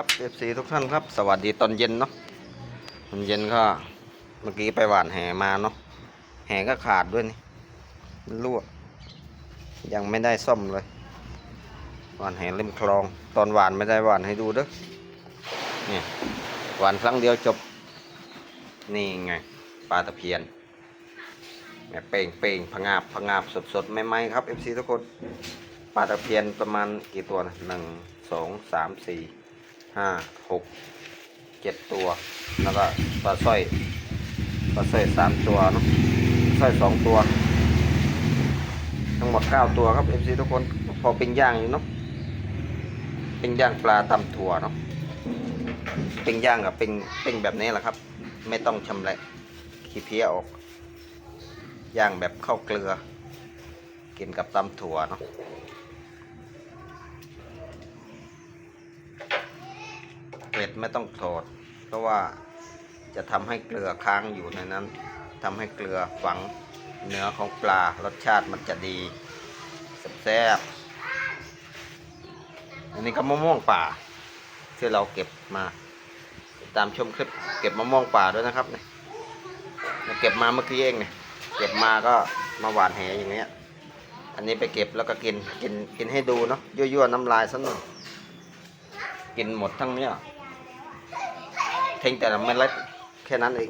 ครับเอฟซีทุกท่านครับ สวัสดีตอนเย็นเนาะตอนเย็นก็เมื่อกี้ไปหวานแหมาเนาะแหก็ขาดด้วยนี่รั่วยังไม่ได้ซ่อมเลยหวานแหเล่มคลอง ตอนหวานไม่ได้หวานให้ดูเด้อเนี่ยหวานครั้งเดียวจบ นี่ไงปลาตะเพียนแม่เป่งเป่งผงาบผงาบสดสดไม่ไหมๆครับเอฟซีทุกคนปลาตะเพียนประมาณกี่ตัวนะหนึ่งสองสามสี่ ห้าหกเจ็ดตัว แล้วก็ปลาสร้อยปลาสร้อยสามตัวเนาะสร้อยสองตัว ทั้งหมดเก้าตัวครับเอฟซีทุกคนพอเป็นย่างอยู่เนาะเป็นย่างปลาตำถั่วเนาะเป็นย่างกับเป็นเป็นแบบนี้แหละครับ ไม่ต้องชำแหละขี้เพี้ยออกย่างแบบข้าวเกลือ กินกับตำถั่วเนาะ เก ล็ดไม่ต้องถอด เพราะว่าจะทำให้เกลือค้างอยู่ในนั้นทำให้เกลือฝังเนื้อของปลารสชาติมันจะดีแซ่บอันนี้ก็มะม่วงป่าที่เราเก็บมา ตามชมคลิปเก็บมะม่วงป่าด้วยนะครับเนี่ยเราเก็บมาเมื่อกี้เองเนี่ยเก็บมาก็มาหวานแหอย่างเงี้ย อันนี้ไปเก็บแล้วก็กินกินกินให้ดูเนาะยั่วๆน้ำลายสักหน่อยกินหมดทั้งเนี้ย ทิ้งแต่ละเม็ดเล็กแค่นั้นเอง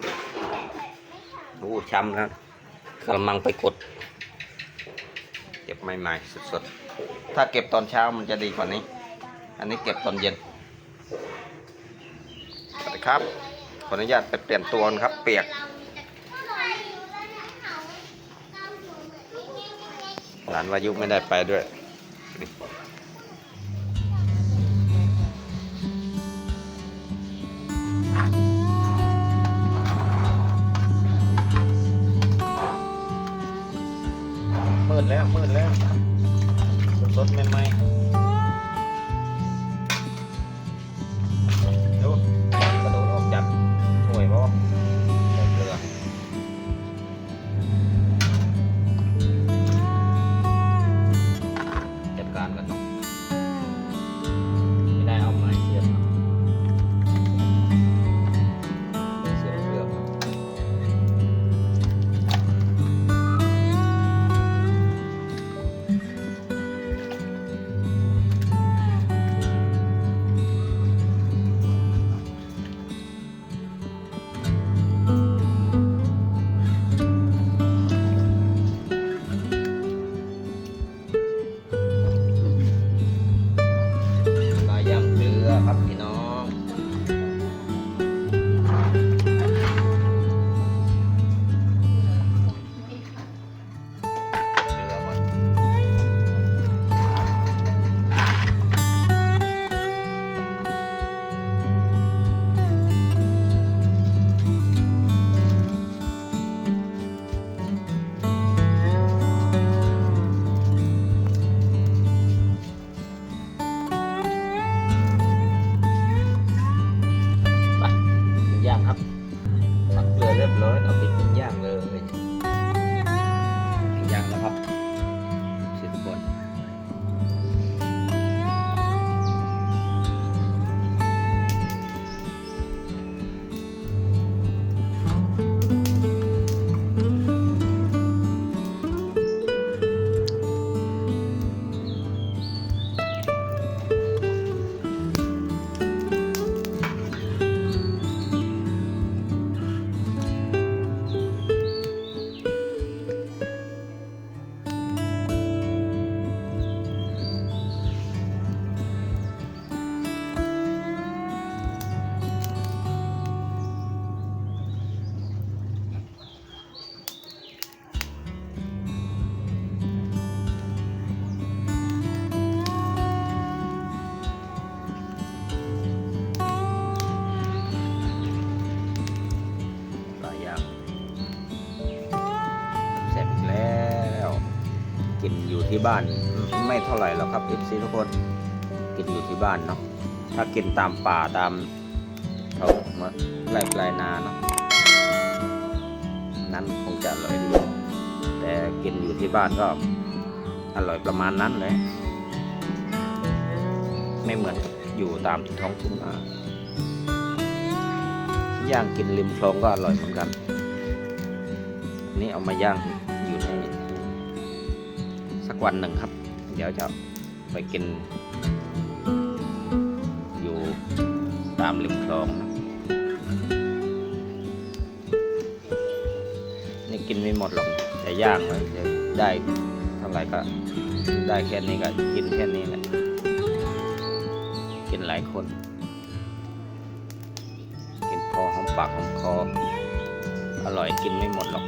ดูช้ำแล้วกระมังไปกด เก็บใหม่ๆสดๆ ถ้าเก็บตอนเช้ามันจะดีกว่านี้ อันนี้เก็บตอนเย็นสวัสดีครับ ขออนุญาตไปเปลี่ยนตัวนะครับ เปียกหลานวายุไม่ได้ไปด้วย มืดแล้วมืดแล้วรถใหม่ๆ ที่บ้านไม่เท่าไหร่หรอกครับ FC ทุกคนกินอยู่ที่บ้านเนาะถ้ากินตามป่าตามเขามาไร่ปลายนาเนาะนั้นคงจะอร่อยดีแต่กินอยู่ที่บ้านก็อร่อยประมาณนั้นเลยไม่เหมือนอยู่ตามท้องทุ่งนาย่างกินริมคลองก็อร่อยเหมือนกัน นี่เอามาย่าง วันหนึ่งครับ เดี๋ยวจะไปกิน อยู่ตามริมคลองนะนี่กินไม่หมดหรอกแต่ย่างเลยจะได้เท่าไหร่ก็ได้แค่นี้ก็กินแค่นี้แหละกินหลายคน กินพอหอมปากหอมคออร่อยกินไม่หมดหรอก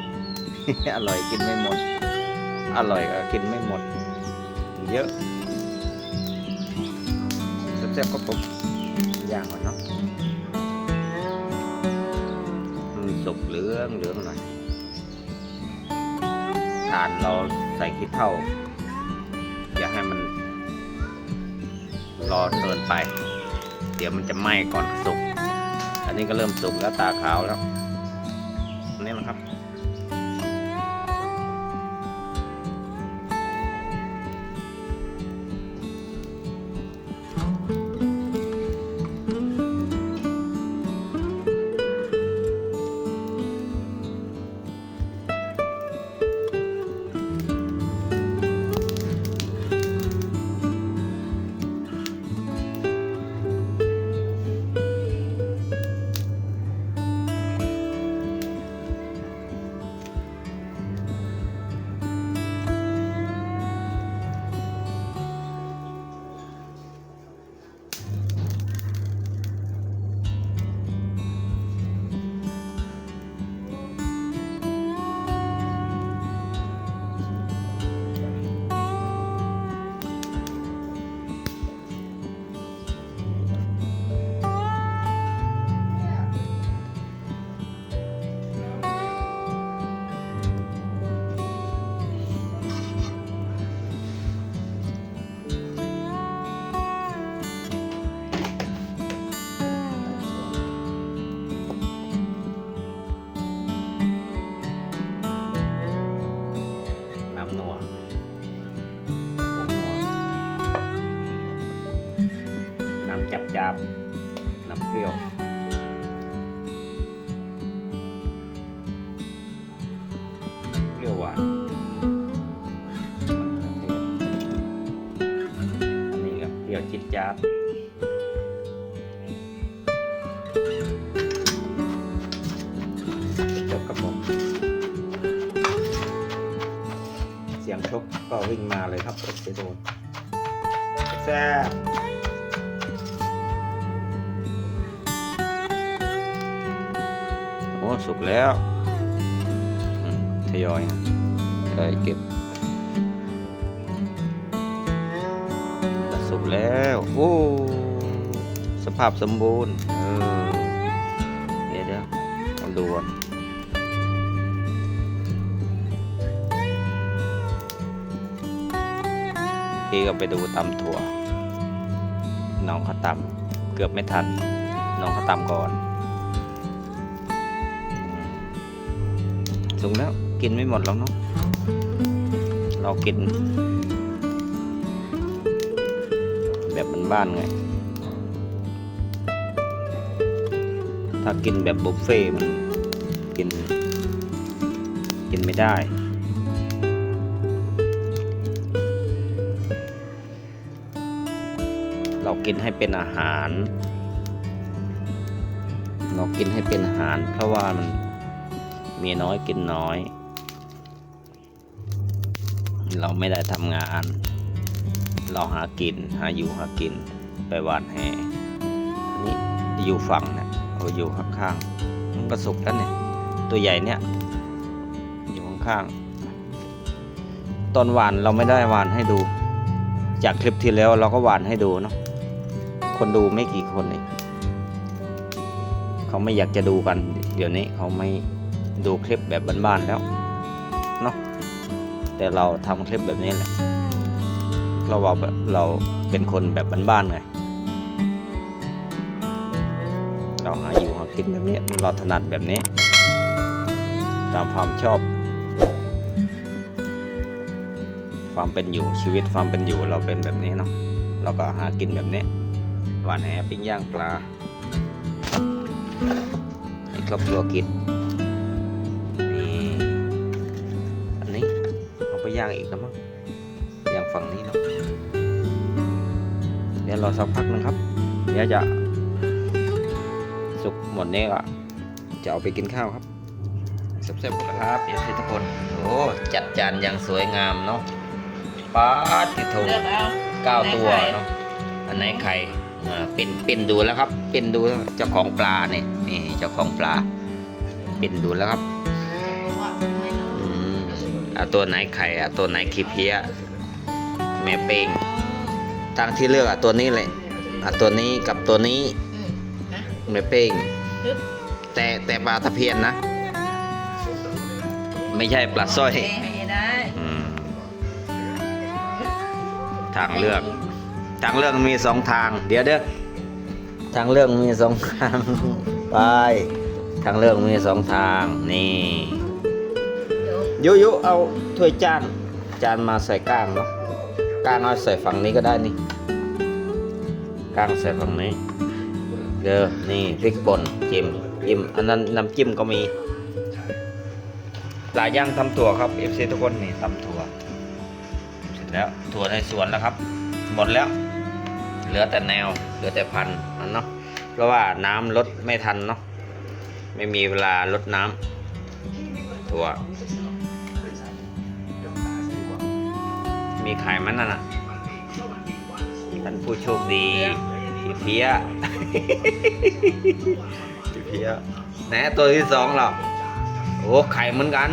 อร่อยกินไม่หมด อร่อยก็กินไม่หมด เยอะแซ่บๆก็ผมย่างก่อนเนาะมันสุกเหลืองเหลืองหน่อยทานเราใส่ขี้เท่า อย่าให้มัน รอเกินไป เดี๋ยวมันจะไหม้ก่อนสุก อันนี้ก็เริ่มสุกแล้วตาขาวแล้ว เลยครับรถเซโดนแซ่บโอ้สุกแล้วอืมทยอยเคยเก็บสุกแล้ว โอ้ สภาพสมบูรณ์ เออ เดี๋ยวเดี๋ยวเอาดูก่อน พี่ก็ไปดูตำถั่ว น้องเขาตำเกือบไม่ทัน น้องเขาตำก่อนสูงแล้วกินไม่หมดหรอกเนาะเรากิน แบบบ้านๆไง ถ้ากินแบบบุฟเฟ่มันกิน กินไม่ได้ เรากินให้เป็นอาหาร เรากินให้เป็นอาหาร เพราะว่ามันมีน้อยกินน้อย เราไม่ได้ทำงาน เราหากิน หาอยู่หากินไปหวานแหนี่อยู่ฝั่งเนี่ยโอ้อยู่ข้างๆมันก็สุกแล้วเนี่ยตัวใหญ่เนี่ยอยู่ข้างๆตอนหวานเราไม่ได้หวานให้ดู จากคลิปที่แล้วเราก็หวานให้ดูเนาะ คนดูไม่กี่คนเองเขาไม่อยากจะดูกัน เดี๋ยวนี้เขาไม่ดูคลิปแบบบ้านๆแล้วเนาะแต่เราทำคลิปแบบนี้แหละเราว่าเราเป็นคนแบบบ้านๆไงเราหาอยู่หากินแบบนี้เราถนัดแบบนี้ ตามความชอบ ความเป็นอยู่ชีวิตความเป็นอยู่เราเป็นแบบนี้เนาะเราก็หากินแบบนี้ หวานแหปิ้งย่างปลาให้ครอบครัวกินนี่อันนี้เอาไปย่างอีกแล้วมั้งย่างฝั่งนี้เนาะเดี๋ยวรอสักพักนึงครับ เดี๋ยวจะสุกหมดนี้ก็จะเอาไปกินข้าวครับแซ่บๆครับเดี๋ยวทุกคนโอ้จัดจานอย่างสวยงามเนาะป้าดติดโถเลือกเอาเก้าตัวไหนไข่เนาะอันไหนไข่อ่า เป็นเป็นดูแล้วครับ เป็นดูแล้วเจ้าของปลาเนี่ยนี่เจ้าของปลา เป็นดูแล้วครับอืมอะตัวไหนไข่อะตัวไหนขี้เพี้ยแม่เป้งตั้งที่เลือกอะตัวนี้เลยอะตัวนี้กับตัวนี้อืมนะแม่เป้งปึ๊บแต่แต่ปลาตะเพียนนะ ไม่ใช่ปลาสร้อยเทให้ได้อืมทางเลือก ทางเลือกมีสองทาง เดี๋ยวเด้อทางเลือกมีสองทางไปทางเลือกมีสองทางนี่เดี๋ยวยุยุเอาถ้วยจานจานมาใส่ก้างเนาะก้างเอาใส่ฝั่งนี้ก็ได้นี่ก้างใส่ฝั่งนี้เด้อนี่พริกป่นจิ้มจิ้มอันนั้นน้ำจิ้มก็มีหลายอย่างทำถั่วครับเอฟซีทุกคนนี่ทำถั่วเสร็จแล้วถั่วในสวนแล้วครับหมดแล้ว เหลือแต่แนว เหลือแต่พันธุ์นั่นเนาะเพราะว่าน้ำลดไม่ทันเนาะไม่มีเวลาลดน้ำถั่วมีขายมันนั่นน่ะท่านผู้โชคดีพี่เพียพี่เพียแหนตัวที่สองเราโอ้ไข่เหมือนกัน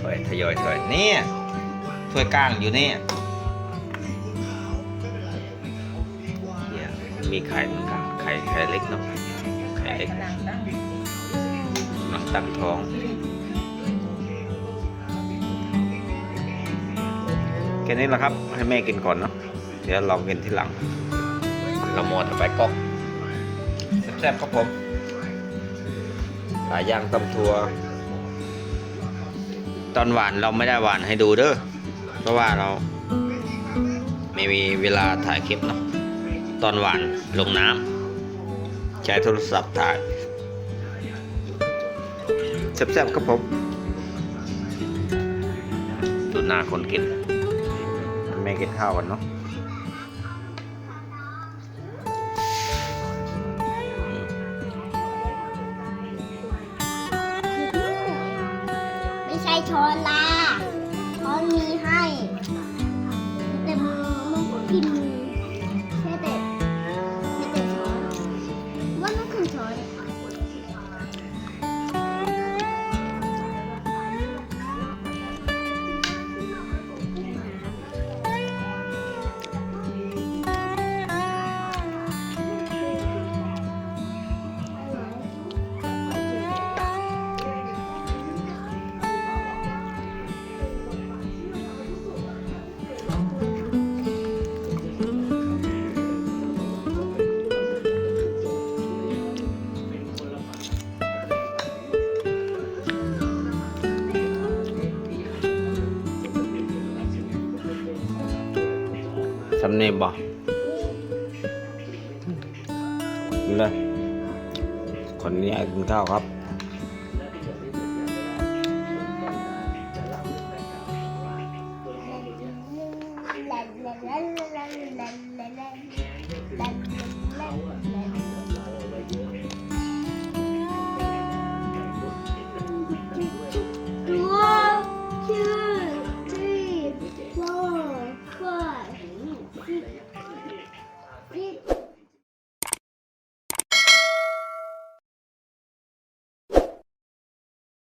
ถอยทยอยถอยนี่ถ้วยก้างอยู่นี่ มีไข่เหมือนกันไข่ไข่เล็กเนาะไข่เล็กกำลังตั้งมันตั้งท้องแค่นี้แหละครับ ให้แม่กินก่อนเนาะเดี๋ยวเรากินที่หลัง เราหมดไปก๊อกแซ่บๆครับผมหลายอย่างตำทัว ตอนหวานเราไม่ได้หวานให้ดูเด้อเพราะว่าเราไม่มีเวลาถ่ายคลิปเนาะ ตอนหวานลงน้ำใช้โทรศัพท์ถ่ายแซ่บๆครับผมดูหน้าคนกินแม่กินข้าวกันเนาะ นี่บ่เลยคนนี้ให้กกินข้าวครับ